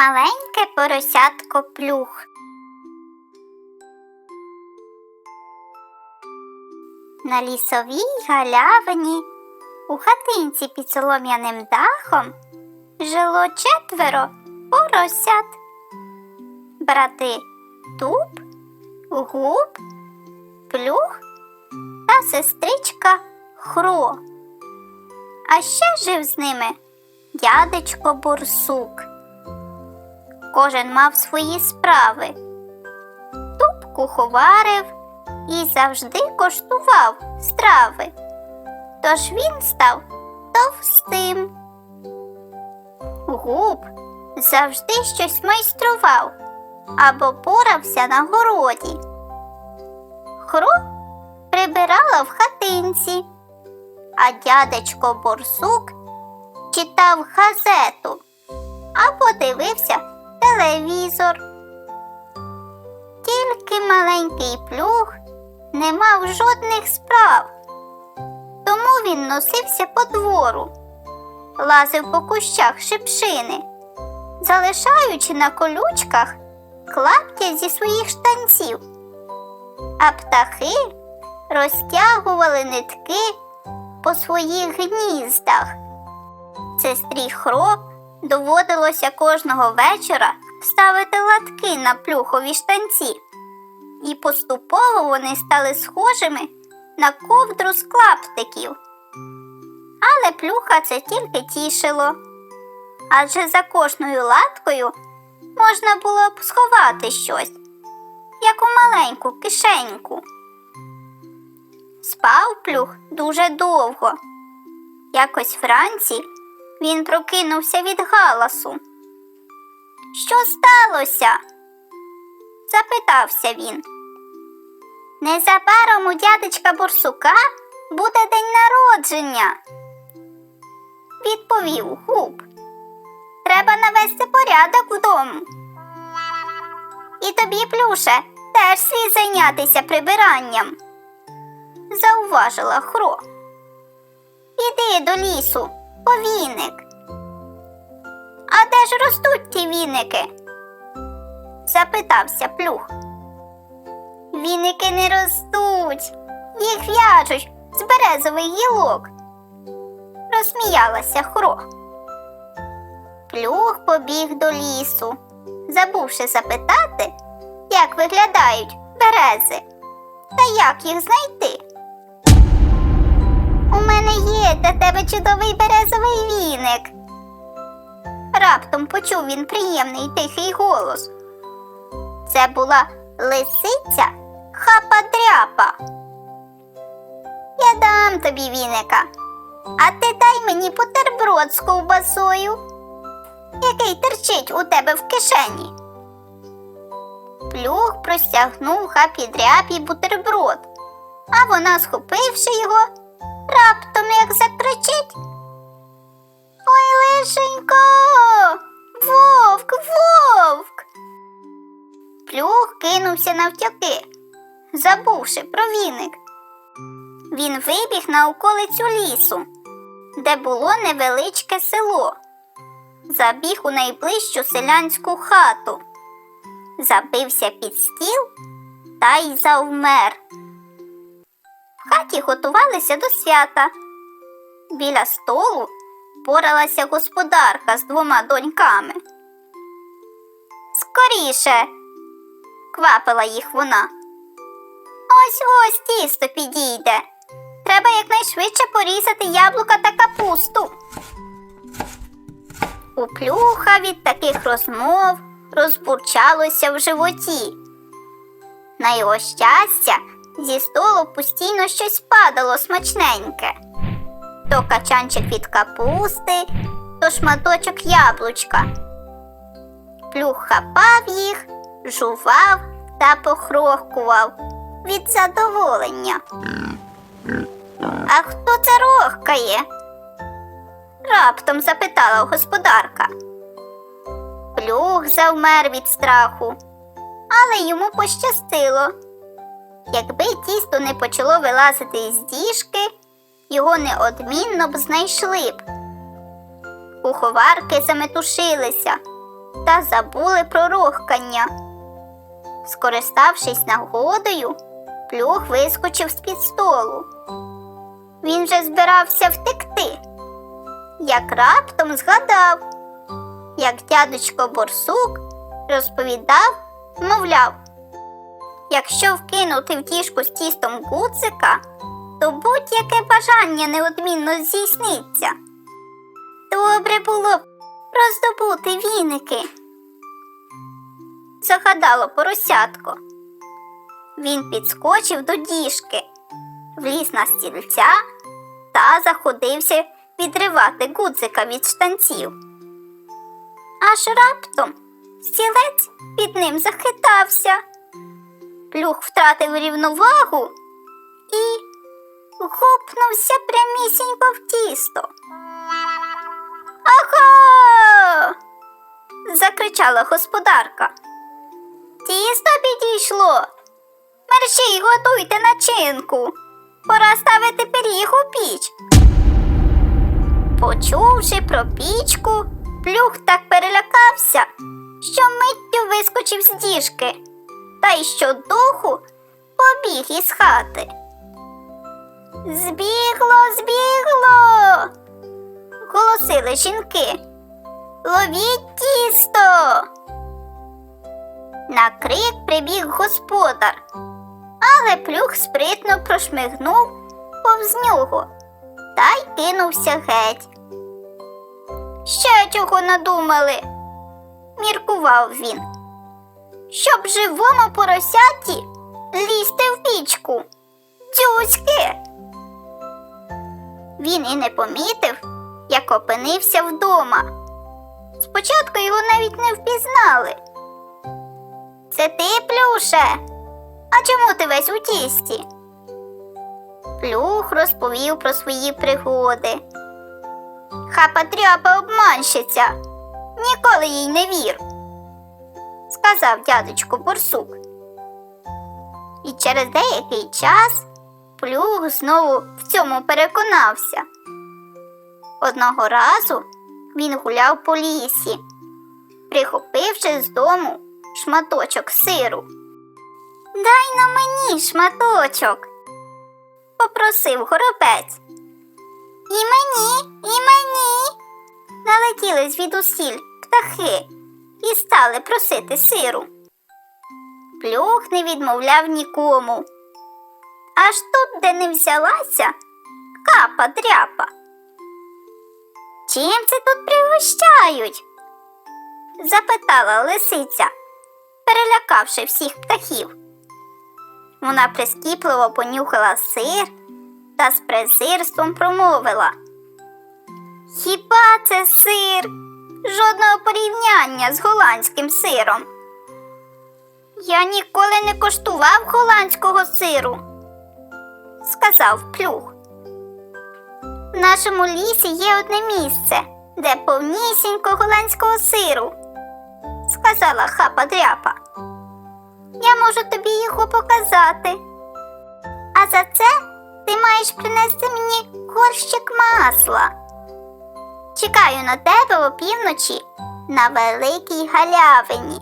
Маленьке поросятко плюх. На лісовій галявині у хатинці під солом'яним дахом жило четверо поросят. Брати Туб, Губ, Плюх та сестричка Хро. А ще жив з ними дядечко Борсук. Кожен мав свої справи. Туб куховарив і завжди коштував страви. Тож він став товстим. Губ завжди щось майстрував або порався на городі. Хро прибирала в хатинці, а дядечко Борсук читав газету або дивився телевізор. Тільки маленький плюх не мав жодних справ, тому він носився по двору, лазив по кущах шипшини, залишаючи на колючках клаптя зі своїх штанців, а птахи розтягували нитки по своїх гніздах. Сестрі Хро доводилося кожного вечора ставити латки на плюхові штанці, і поступово вони стали схожими на ковдру з клаптиків. Але плюха це тільки тішило, адже за кожною латкою можна було б сховати щось, як у маленьку кишеньку. Спав плюх дуже довго. Якось вранці він прокинувся від галасу. Що сталося? запитався він. Незабаром у дядечка Борсука буде день народження, відповів губ. Треба навести порядок вдома. І тобі, плюше, теж слід зайнятися прибиранням, зауважила Хро. Іди до лісу, по. А де ж ростуть ті віники? запитався плюх. Віники не ростуть, їх в'яжуть з березових гілок. Розсміялася Хро. Плюх побіг до лісу, забувши запитати, як виглядають берези та як їх знайти. У мене є для тебе чудовий березовий віник. Раптом почув він приємний тихий голос. Це була лисиця хапа-дряпа. Я дам тобі віника, а ти дай мені бутерброд з ковбасою, який терчить у тебе в кишені. Плюх простягнув хапі-дряпі бутерброд, а вона, схопивши його, раптом як закричить. Ой, лишенько, вовк, вовк. Плюх кинувся навтяки, забувши про віник. Він вибіг на околицю лісу, де було невеличке село. Забіг у найближчу селянську хату, забився під стіл та й завмер. В хаті готувалися до свята. Біля столу поралася господарка з двома доньками. Скоріше, квапила їх вона. Ось ось тісто підійде. Треба якнайшвидше порізати яблука та капусту. У плюха від таких розмов розбурчалося в животі. На його щастя, зі столу постійно щось падало смачненьке. То качанчик від капусти, то шматочок яблучка. Плюх хапав їх, жував та похрохкував від задоволення. А хто це рохкає? раптом запитала господарка. Плюх завмер від страху, але йому пощастило. Якби тісто не почало вилазити із діжки, його неодмінно б знайшли б. Куховарки заметушилися, та забули про рохкання. Скориставшись нагодою, плюх вискочив з-під столу. Він же збирався втекти, як раптом згадав, як дядечко Борсук розповідав, мовляв, якщо вкинути в діжку з тістом гудзика, то будь-яке бажання неодмінно здійсниться. Добре було б роздобути віники. Загадало поросятко. Він підскочив до діжки, вліз на стільця та заходився відривати гудзика від штанців. Аж раптом стілець під ним захитався. Плюх втратив рівновагу і гупнувся прямісінько в тісто. Ага. закричала господарка. Тісто підійшло. Мерщій готуйте начинку. Пора ставити пиріг у піч. Почувши про пічку, плюх так перелякався, що миттю вискочив з діжки, та й щодуху побіг із хати. Збігло, збігло. голосили жінки. Ловіть тісто. На крик прибіг господар, але плюх спритно прошмигнув повз нього та й кинувся геть. Ще чого надумали, міркував він. Щоб живому поросяті лізти в пічку. Дзюськи. Він і не помітив, як опинився вдома. Спочатку його навіть не впізнали. Це ти, Плюше? А чому ти весь у тісті? Плюх розповів про свої пригоди. Хапа-тряпа обманщиця. Ніколи їй не вір, сказав дядечко Борсук. І через деякий час плюх знову в цьому переконався. Одного разу він гуляв по лісі, прихопивши з дому шматочок сиру. Дай на мені шматочок, попросив горобець. І мені, і мені. Налетіли звідусіль птахи і стали просити сиру. Плюх не відмовляв нікому. Аж тут, де не взялася, капа дряпа. Чим це тут пригощають? запитала лисиця, перелякавши всіх птахів. Вона прискіпливо понюхала сир та з презирством промовила. Хіба це сир? Жодного порівняння з голландським сиром. Я ніколи не коштував голландського сиру, сказав плюх. В нашому лісі є одне місце, де повнісінько голландського сиру, сказала хапа дряпа. Я можу тобі його показати. А за це ти маєш принести мені горщик масла. Чекаю на тебе опівночі на великій галявині.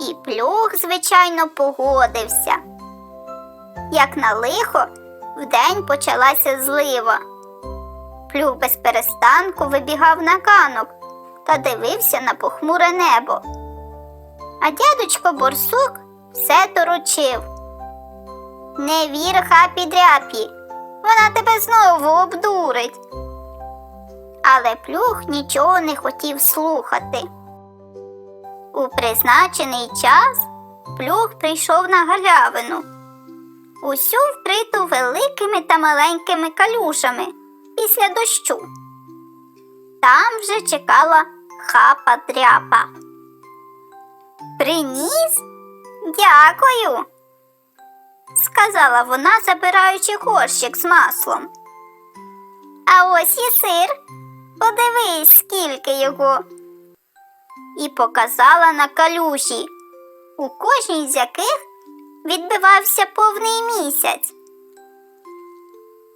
І плюх, звичайно, погодився. Як на лихо, вдень почалася злива. Плюх без перестанку вибігав на ганок та дивився на похмуре небо. А дядечко Борсук все доручив. Не вір хапі дряпі, вона тебе знову обдурить. Але плюх нічого не хотів слухати. У призначений час плюх прийшов на галявину, усю вкриту великими та маленькими калюшами після дощу. Там вже чекала хапа дряпа. Приніс? Дякую, сказала вона, забираючи горщик з маслом. А ось і сир. Подивись, скільки його. І показала на калюші, у кожній з яких відбивався повний місяць.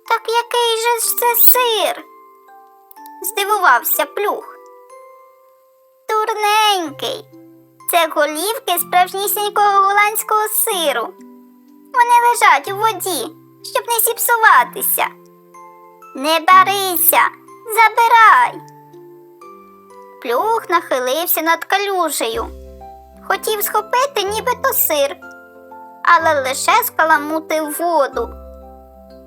Так який же ж це сир? здивувався плюх. чорненький. Це голівки справжнісінького голландського сиру. Вони лежать у воді, щоб не зіпсуватися. Не барися, забирай. Плюх нахилився над калюжею. Хотів схопити нібито сир, але лише скаламутив воду.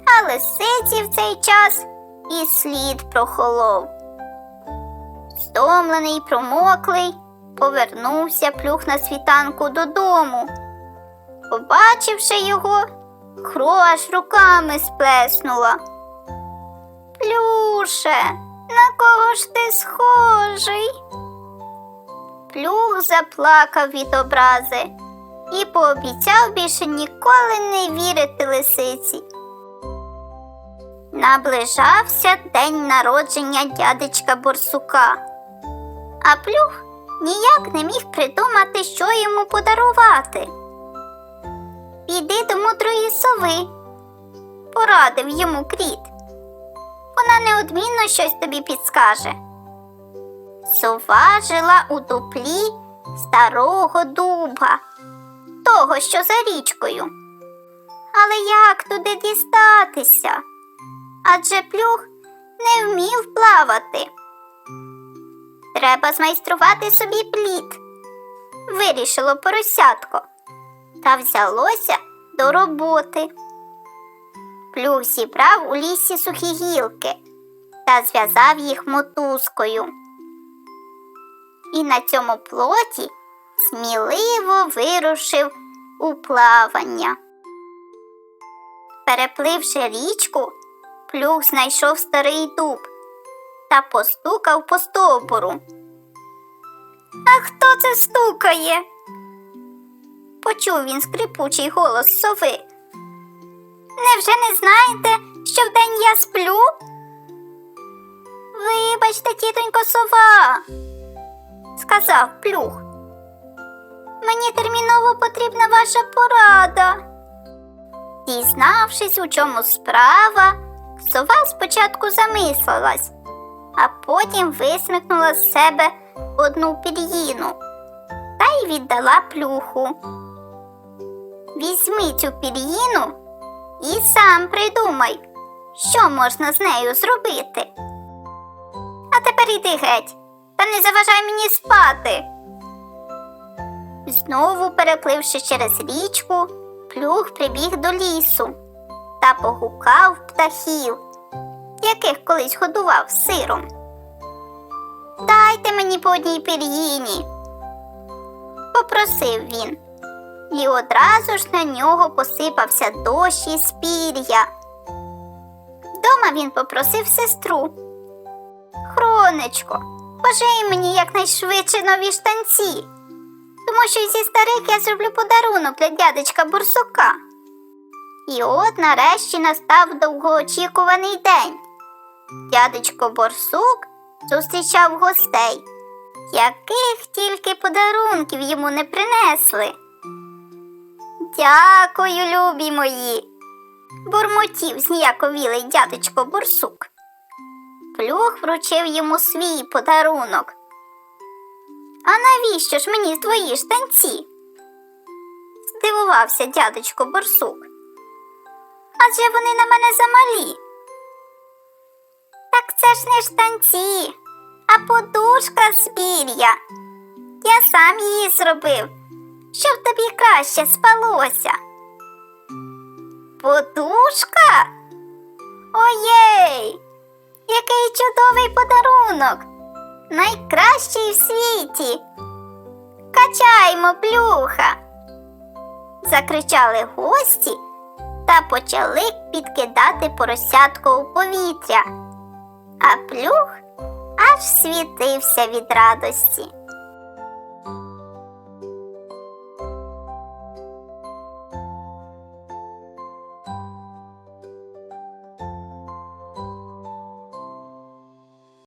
А лисиці в цей час і слід прохолов. Стомлений, промоклий, повернувся плюх на світанку додому. Побачивши його, Хро руками сплеснула. Плюше, на кого ж ти схожий? Плюх заплакав від образи і пообіцяв більше ніколи не вірити лисиці. Наближався день народження дядечка Борсука, а плюх ніяк не міг придумати, що йому подарувати. Піди до мудрої сови, порадив йому кріт. Вона неодмінно щось тобі підскаже. Сова жила у дуплі старого дуба, того, що за річкою. Але як туди дістатися? Адже плюх не вмів плавати. Треба змайструвати собі плід, вирішило поросятко, та взялося до роботи. Плюх зібрав у лісі сухі гілки та зв'язав їх мотузкою. І на цьому плоті сміливо вирушив у плавання. Перепливши річку, плюх знайшов старий дуб та постукав по стовбуру. А хто це стукає? Почув він скрипучий голос сови. Невже не знаєте, що вдень я сплю? Вибачте, тітонько сова, сказав плюх. Мені терміново потрібна ваша порада. Дізнавшись, у чому справа, сова спочатку замислилась, а потім висмикнула з себе одну пір'їну та й віддала плюху. Візьми цю пір'їну і сам придумай, що можна з нею зробити. А тепер іди геть, та не заважай мені спати. Знову перепливши через річку, плюх прибіг до лісу та погукав птахів, яких колись годував сиром. Дайте мені по одній пір'їні, попросив він, і одразу ж на нього посипався дощ із пір'я. Вдома він попросив сестру. Хронечко, пожий мені якнайшвидше нові штанці, тому що зі старих я зроблю подарунок для дядечка Бурсука. І от нарешті настав довгоочікуваний день. Дядечко Борсук зустрічав гостей, яких тільки подарунків йому не принесли. Дякую, любі мої, бурмотів зніяковілий дядечко Борсук. Плюх вручив йому свій подарунок. А навіщо ж мені твої штанці? здивувався дядечко Борсук. Адже вони на мене замалі. Так це ж не штанці, а подушка з. Я сам її зробив, щоб тобі краще спалося. Подушка? Оєй! Який чудовий подарунок! Найкращий в світі. Качаймо, плюха. Закричали гості та почали підкидати поросятко у повітря, а плюх аж світився від радості.